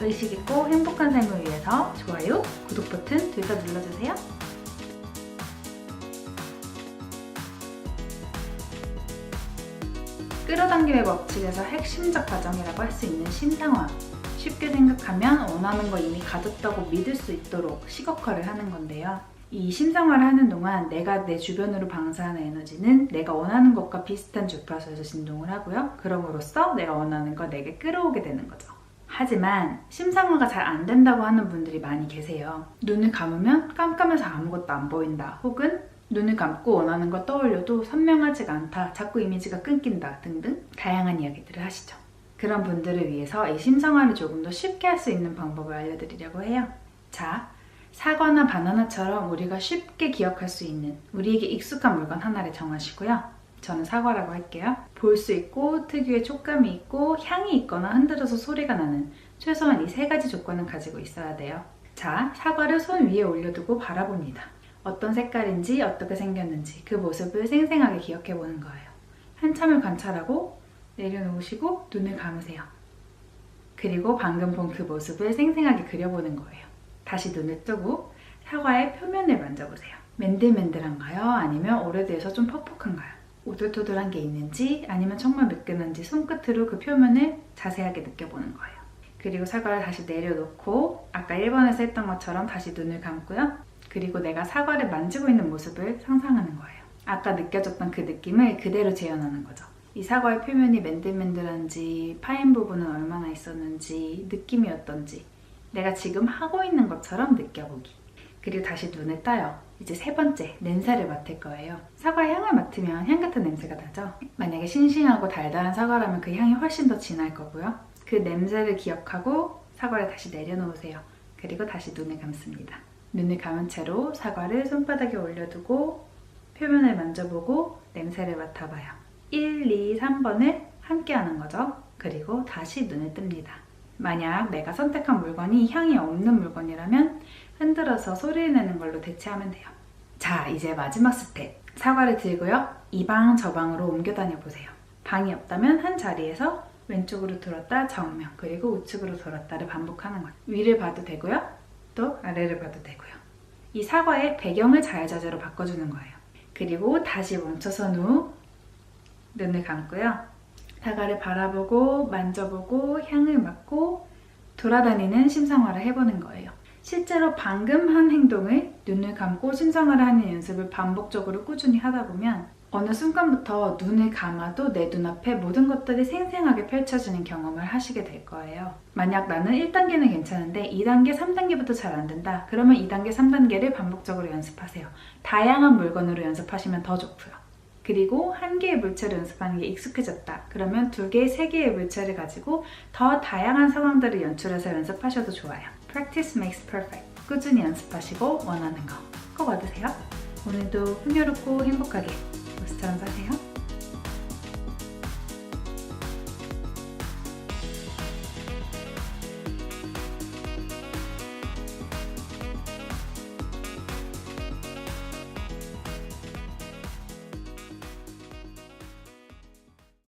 의식 있고 행복한 삶을 위해서 좋아요, 구독 버튼 둘 다 눌러주세요. 끌어당김의 법칙에서 핵심적 과정이라고 할 수 있는 심상화. 쉽게 생각하면 원하는 거 이미 가졌다고 믿을 수 있도록 시각화를 하는 건데요. 이 심상화를 하는 동안 내가 내 주변으로 방사하는 에너지는 내가 원하는 것과 비슷한 주파수에서 진동을 하고요. 그럼으로써 내가 원하는 걸 내게 끌어오게 되는 거죠. 하지만 심상화가 잘 안 된다고 하는 분들이 많이 계세요. 눈을 감으면 깜깜해서 아무것도 안 보인다. 혹은 눈을 감고 원하는 걸 떠올려도 선명하지가 않다. 자꾸 이미지가 끊긴다. 등등 다양한 이야기들을 하시죠. 그런 분들을 위해서 이 심상화를 조금 더 쉽게 할 수 있는 방법을 알려드리려고 해요. 자, 사과나 바나나처럼 우리가 쉽게 기억할 수 있는 우리에게 익숙한 물건 하나를 정하시고요. 저는 사과라고 할게요. 볼 수 있고 특유의 촉감이 있고 향이 있거나 흔들어서 소리가 나는 최소한 이 세 가지 조건은 가지고 있어야 돼요. 자, 사과를 손 위에 올려두고 바라봅니다. 어떤 색깔인지 어떻게 생겼는지 그 모습을 생생하게 기억해 보는 거예요. 한참을 관찰하고 내려놓으시고 눈을 감으세요. 그리고 방금 본 그 모습을 생생하게 그려보는 거예요. 다시 눈을 뜨고 사과의 표면을 만져보세요. 맨들맨들한가요? 아니면 오래돼서 좀 퍽퍽한가요? 오돌토돌한 게 있는지 아니면 정말 매끈한지 손끝으로 그 표면을 자세하게 느껴보는 거예요. 그리고 사과를 다시 내려놓고 아까 1번에서 했던 것처럼 다시 눈을 감고요. 그리고 내가 사과를 만지고 있는 모습을 상상하는 거예요. 아까 느껴졌던 그 느낌을 그대로 재현하는 거죠. 이 사과의 표면이 맨들맨들한지 파인 부분은 얼마나 있었는지 느낌이 어떤지 내가 지금 하고 있는 것처럼 느껴보기. 그리고 다시 눈을 떠요. 이제 세 번째, 냄새를 맡을 거예요. 사과 향을 맡으면 향 같은 냄새가 나죠? 만약에 싱싱하고 달달한 사과라면 그 향이 훨씬 더 진할 거고요. 그 냄새를 기억하고 사과를 다시 내려놓으세요. 그리고 다시 눈을 감습니다. 눈을 감은 채로 사과를 손바닥에 올려두고 표면을 만져보고 냄새를 맡아봐요. 1, 2, 3번을 함께 하는 거죠. 그리고 다시 눈을 뜹니다. 만약 내가 선택한 물건이 향이 없는 물건이라면 흔들어서 소리를 내는 걸로 대체하면 돼요. 자, 이제 마지막 스텝. 사과를 들고요. 이 방 저 방으로 옮겨 다녀 보세요. 방이 없다면 한 자리에서 왼쪽으로 돌았다 정면 그리고 우측으로 돌았다를 반복하는 거예요. 위를 봐도 되고요. 또 아래를 봐도 되고요. 이 사과의 배경을 자유자재로 바꿔주는 거예요. 그리고 다시 멈춰선 후 눈을 감고요. 사과를 바라보고 만져보고 향을 맡고 돌아다니는 심상화를 해보는 거예요. 실제로 방금 한 행동을 눈을 감고 심상화를 하는 연습을 반복적으로 꾸준히 하다 보면 어느 순간부터 눈을 감아도 내 눈앞에 모든 것들이 생생하게 펼쳐지는 경험을 하시게 될 거예요. 만약 나는 1단계는 괜찮은데 2단계, 3단계부터 잘 안 된다. 그러면 2단계, 3단계를 반복적으로 연습하세요. 다양한 물건으로 연습하시면 더 좋고요. 그리고 한 개의 물체를 연습하는 게 익숙해졌다. 그러면 두 개, 세 개의 물체를 가지고 더 다양한 상황들을 연출해서 연습하셔도 좋아요. Practice makes perfect. 꾸준히 연습하시고 원하는 거 꼭 얻으세요. 오늘도 풍요롭고 행복하게 모스처럼 사세요.